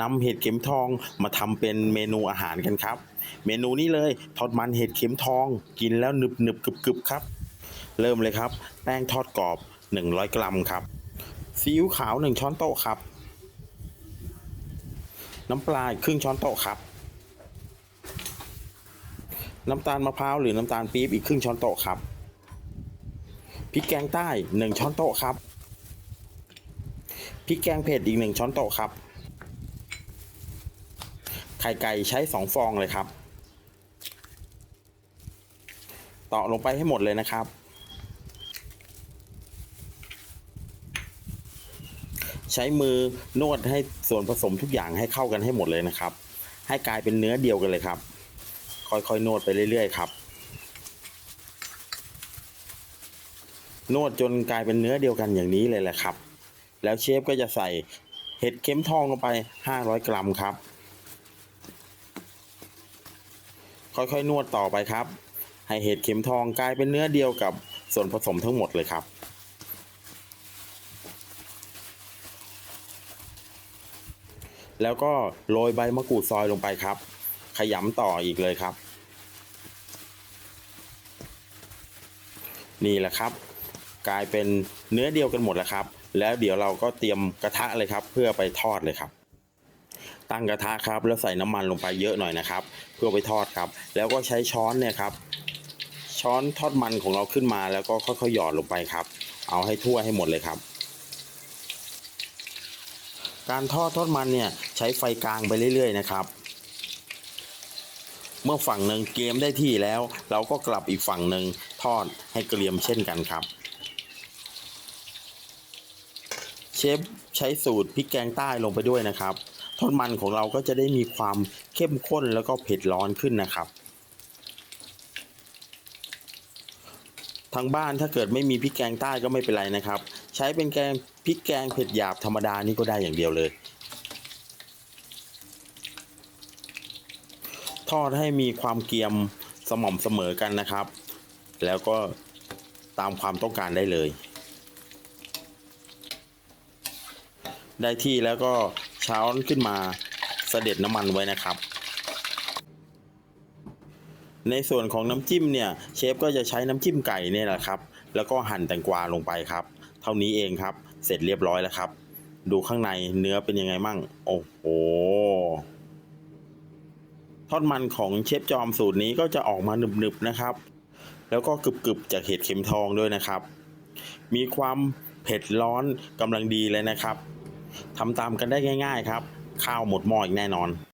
นำเห็ดเข็มทองมาทำเป็นเมนูอาหารกันครับ เมนูนี้เลยทอดมันเห็ดเข็มทองกินแล้วหนึบหนึบกรึบกรึบครับ เริ่มเลยครับ แป้งทอดกรอบ 100 กรัมครับซีอิ๊วขาว 1 ช้อนโต๊ะครับ น้ำปลาครึ่งช้อนโต๊ะครับ น้ำตาลมะพร้าวหรือน้ำตาลปี๊บอีกครึ่งช้อนโต๊ะครับพริกแกงใต้ 1 ช้อนโต๊ะครับพริกแกงเผ็ดอีก 1 ช้อนโต๊ะครับ ไข่ไก่ใช้2ฟองเลยครับต่อลงไปให้หมดเลยนะครับ ใช้มือนวดให้ส่วนผสมทุกอย่างให้เข้ากันให้หมดเลยนะครับ ให้กลายเป็นเนื้อเดียวกันเลยครับ ค่อยๆนวดไปเรื่อยๆครับ นวดจนกลายเป็นเนื้อเดียวกันอย่างนี้เลยแหละครับ แล้วเชฟก็จะใส่เห็ดเข็มทองลงไป 500 กรัมครับ ค่อยๆ นวดต่อไปครับ ให้เห็ดเข็มทองกลายเป็นเนื้อเดียวกับส่วนผสมทั้งหมดเลยครับแล้วก็โรยใบมะกรูดซอยลงไปครับ ขยำต่ออีกเลยครับ นี่แหละครับ กลายเป็นเนื้อเดียวกันหมดแล้วครับ แล้วเดี๋ยวเราก็เตรียมกระทะเลยครับ เพื่อไปทอดเลยครับ ตั้งกระทะครับ แล้วใส่น้ำมันลงไปเยอะหน่อยนะครับ เพื่อไปทอดครับ แล้วก็ใช้ช้อนเนี่ยครับ ช้อนทอดมันของเราขึ้นมาแล้วก็ค่อยๆหยอดลงไปครับ เอาให้ทั่วให้หมดเลยครับ การทอดทอดมันเนี่ยใช้ไฟกลางไปเรื่อย ๆ นะครับ เมื่อฝั่งหนึ่งเกมได้ที่แล้ว เราก็กลับอีกฝั่งหนึ่งทอดให้เกรียมเช่นกันครับ เชฟใช้สูตรพริกแกงใต้ลงไปด้วยนะครับทอดมันของเราก็จะได้มีความเข้มข้นแล้วก็เผ็ดร้อนขึ้นนะครับ ทางบ้านถ้าเกิดไม่มีพริกแกงใต้ก็ไม่เป็นไรนะครับ ใช้เป็นแกงพริกแกงเผ็ดหยาบธรรมดานี่ก็ได้อย่างเดียวเลย ทอดให้มีความเกรียมสม่ำเสมอกันนะครับ แล้วก็ตามความต้องการได้เลย ได้ที่แล้วก็เช้อนขึ้นมาเสด็จน้ำมันไว้นะครับ ในส่วนของน้ำจิ้มเนี่ยเชฟก็จะใช้น้ำจิ้มไก่เนี่ยแหละครับ แล้วก็หั่นแตงกวาลงไปครับ เท่านี้เองครับ เสร็จเรียบร้อยแล้วครับ ดูข้างในเนื้อเป็นยังไงมั่ง โอ้โหทอดมันของเชฟจอมสูตรนี้ก็จะออกมาหนึบๆนะครับ แล้วก็กรึบๆจากเห็ดเข็มทองด้วยนะครับ มีความเผ็ดร้อนกำลังดีเลยนะครับ ทำตามกันได้ง่าย ๆ ครับ ข้าวหมดหม้ออีกแน่นอน